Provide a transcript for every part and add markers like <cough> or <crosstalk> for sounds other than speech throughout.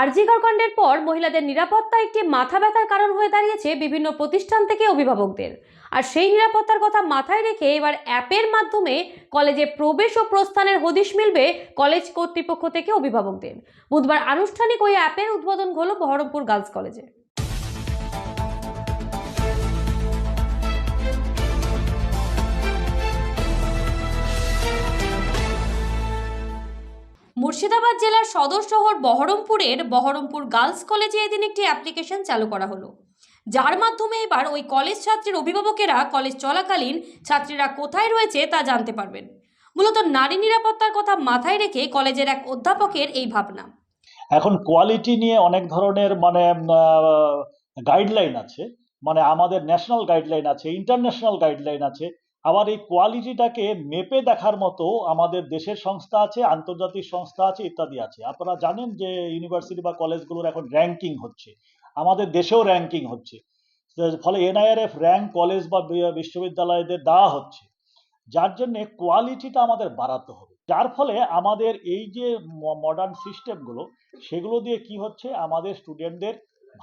আরজিকর কাণ্ডের পর মহিলাদের নিরাপত্তা একটি মাথা ব্যথার কারণ হয়ে দাঁড়িয়েছে বিভিন্ন প্রতিষ্ঠান থেকে অভিভাবকদের। আর সেই নিরাপত্তার কথা মাথায় রেখে এবার অ্যাপের মাধ্যমে কলেজে প্রবেশ ও প্রস্থানের হদিশ মিলবে কলেজ কর্তৃপক্ষ থেকে অভিভাবকদের। বুধবার আনুষ্ঠানিক ওই অ্যাপের উদ্বোধন হলো বহরমপুর গার্লস কলেজে। মুর্শিদাবাদ জেলার সদর শহর বহরমপুরের বহরমপুর গার্লস কলেজে এদিন একটি অ্যাপ্লিকেশন চালু করা হলো। যার মাধ্যমে এবার ওই কলেজ ছাত্রীর অভিভাবকেরা কলেজ চলাকালীন ছাত্রীরা কোথায় রয়েছে তা জানতে পারবেন। মূলত নারী নিরাপত্তার কথা মাথায় রেখে কলেজের এক অধ্যাপকের এই ভাবনা। এখন কোয়ালিটি নিয়ে অনেক ধরনের মানে গাইডলাইন আছে। মানে আমাদের ন্যাশনাল গাইডলাইন আছে ইন্টারন্যাশনাল গাইডলাইন আছে। আবার এই কোয়ালিটিটাকে মেপে দেখার মতো আমাদের দেশের সংস্থা আছে, আন্তর্জাতিক সংস্থা আছে, ইত্যাদি আছে। আপনারা জানেন যে ইউনিভার্সিটি বা কলেজগুলোর এখন র্যাঙ্কিং হচ্ছে। আমাদের দেশেও র্যাঙ্কিং হচ্ছে। ফলে এনআইআরএফ র্যাঙ্ক কলেজ বা বিশ্ববিদ্যালয়দের দেওয়া হচ্ছে। যার জন্য কোয়ালিটিটা আমাদের বাড়াতে হবে। যার ফলে আমাদের এই যে মডার্ন সিস্টেমগুলো সেগুলো দিয়ে কি হচ্ছে? আমাদের স্টুডেন্টদের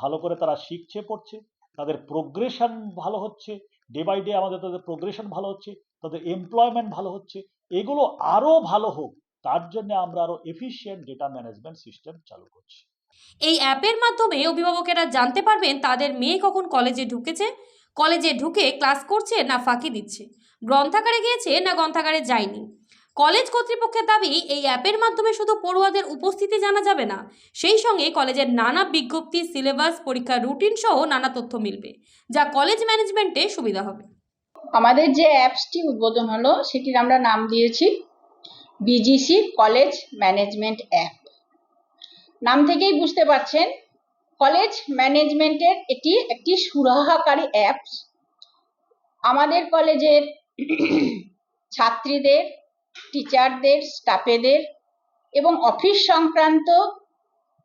ভালো করে তারা শিখছে, পড়ছে। তাদের প্রোগ্রেশন ভালো হচ্ছে ডে বাই ডে আমাদের তাদের প্রোগ্রেশন ভালো হচ্ছে, তাদের এমপ্লয়মেন্ট ভালো হচ্ছে, এগুলো আরও ভালো হোক, তার জন্য আমরা আরও এফিশিয়েন্ট ডেটা ম্যানেজমেন্ট সিস্টেম চালু করছি। এই অ্যাপের মাধ্যমে অভিভাবকেরা জানতে পারবেন তাদের মেয়ে কখন কলেজে ঢুকেছে কলেজে ঢুকে ক্লাস করছে না ফাঁকি দিচ্ছে, গ্রন্থাগারে গিয়েছে না গ্রন্থাগারে যায়নি। কলেজ কর্তৃপক্ষের দাবি, এই অ্যাপের মাধ্যমে শুধু পড়ুয়াদের উপস্থিতি জানা যাবে না, সেই সঙ্গে কলেজের নানা বিজ্ঞপ্তি, সিলেবাস, পরীক্ষার রুটিন সহ নানা তথ্য মিলবে, যা কলেজ ম্যানেজমেন্টে সুবিধা হবে। আমাদের যে অ্যাপসটি উদ্বোধন হলো, সেটির আমরা নাম দিয়েছি বিজিসি কলেজ ম্যানেজমেন্ট অ্যাপ। নাম থেকেই বুঝতে পারছেন, কলেজ ম্যানেজমেন্টের এটি একটি সুরাহাকারী অ্যাপস। আমাদের কলেজের <clears throat> ছাত্রীদের টিচারদের স্টাফেদের এবং অফিস সংক্রান্ত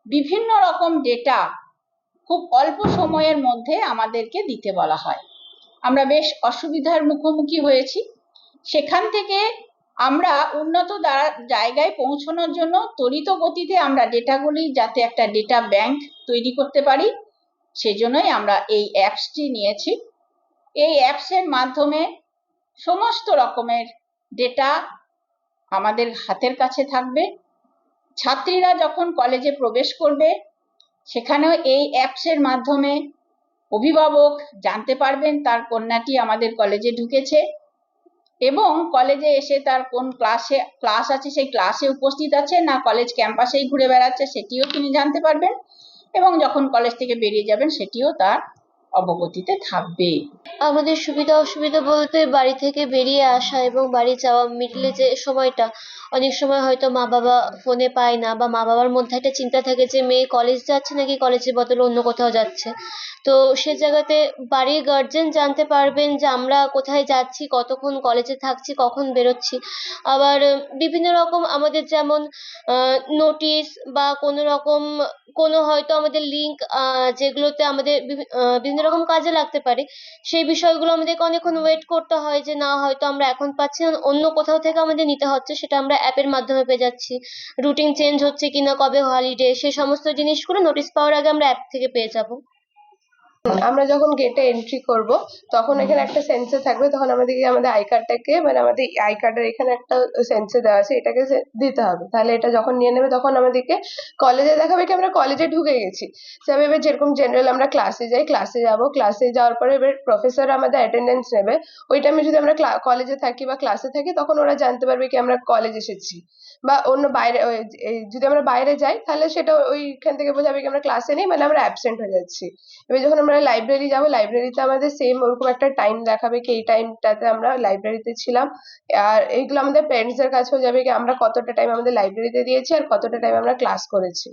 বিভিন্ন রকম ডেটা খুব অল্প সময়ের মধ্যে আমাদেরকে দিতে বলা হয়। আমরা বেশ অসুবিধার মুখোমুখি হয়েছি। সেখান থেকে আমরা উন্নত জায়গায় পৌঁছানোর জন্য ত্বরিত গতিতে আমরা ডেটাগুলি যাতে একটা ডেটা ব্যাংক তৈরি করতে পারি, সেজন্যই আমরা এই অ্যাপসটি নিয়েছি। এই অ্যাপসের মাধ্যমে সমস্ত রকমের ডেটা আমাদের হাতের কাছে থাকবে। ছাত্রীরা যখন কলেজে প্রবেশ করবে, সেখানেও এই অ্যাপসের মাধ্যমে অভিভাবক জানতে পারবেন তার কন্যাটি আমাদের কলেজে ঢুকেছে এবং কলেজে এসে তার কোন ক্লাসে ক্লাস আছে সেই ক্লাসে উপস্থিত আছে না কলেজ ক্যাম্পাসেই ঘুরে বেড়াচ্ছে সেটিও তিনি জানতে পারবেন এবং যখন কলেজ থেকে বেরিয়ে যাবেন সেটিও তার অবগতিতে থাকবে। আমাদের সুবিধা অসুবিধা বলতে বাড়ি থেকে বেরিয়ে আসা এবং বাড়ি যাওয়া মিডলে যে সময়টা, অনেক সময় হয়তো মা বাবা ফোনে পায় না বা মা বাবার মধ্যে একটা চিন্তা থাকে যে মেয়ে কলেজ যাচ্ছে নাকি কলেজের বদলে অন্য কোথাও যাচ্ছে। তো সে জায়গাতে বাড়ির গার্জেন জানতে পারবেন যে আমরা কোথায় যাচ্ছি, কতক্ষণ কলেজে থাকছি, কখন বেরোচ্ছি। আবার বিভিন্ন রকম আমাদের যেমন নোটিশ বা কোনো রকম, কোনো হয়তো আমাদের লিঙ্ক যেগুলোতে আমাদের বিভি- বিভিন্ন রকম কাজে লাগতে পারে। সেই বিষয়গুলো আমাদেরকে অনেকক্ষণ ওয়েট করতে হয় যে, না, হয়তো আমরা এখন পাচ্ছি না, অন্য কোথাও থেকে আমাদের নিতে হচ্ছে, সেটা আমরা অ্যাপের মাধ্যমে পেয়ে যাচ্ছি। রুটিন চেঞ্জ হচ্ছে কিনা, কবে হলিডে সে সমস্ত জিনিসগুলো নোটিশ পাওয়ার আগে আমরা অ্যাপ থেকে পেয়ে যাব। আমরা যখন গেটে এন্ট্রি করব তখন এখানে একটা সেন্সর থাকবে তখন আমাদেরকে আমাদের আই কার্ডটাকে মানে আমাদের আই কার্ডের এখানে একটা সেন্সর দেওয়া আছে এটাকে দিতে হবে। তাহলে এটা যখন নিয়ে নেবে তখন আমাদেরকে কলেজে দেখাবে কি আমরা কলেজে ঢুকে গেছি। তবে এবার যেরকম জেনারেল আমরা ক্লাসে যাই ক্লাসে যাব ক্লাসে যাওয়ার পরে এবার প্রফেসর আমাদের অ্যাটেন্ডেন্স নেবে। ওই টাইমে যদি আমরা কলেজে থাকি বা ক্লাসে থাকি তখন ওরা জানতে পারবে কি আমরা কলেজ এসেছি। বা অন্য বাইরে যদি আমরা বাইরে যাই তাহলে সেটা ওইখান থেকে বোঝাবে কি আমরা ক্লাসে নেই মানে আমরা অ্যাবসেন্ট হয়ে যাচ্ছি। এবার যখন আমরা লাইব্রেরি যাব। লাইব্রেরিতে আমাদের সেম ওরকম একটা টাইম দেখাবে কি এই টাইমটাতে আমরা লাইব্রেরিতে ছিলাম। আর এইগুলো আমাদের প্যারেন্টসদের কাছেও যাবে কি আমরা কতটা টাইম আমাদের লাইব্রেরিতে দিয়েছি আর কতটা টাইম আমরা ক্লাস করেছি।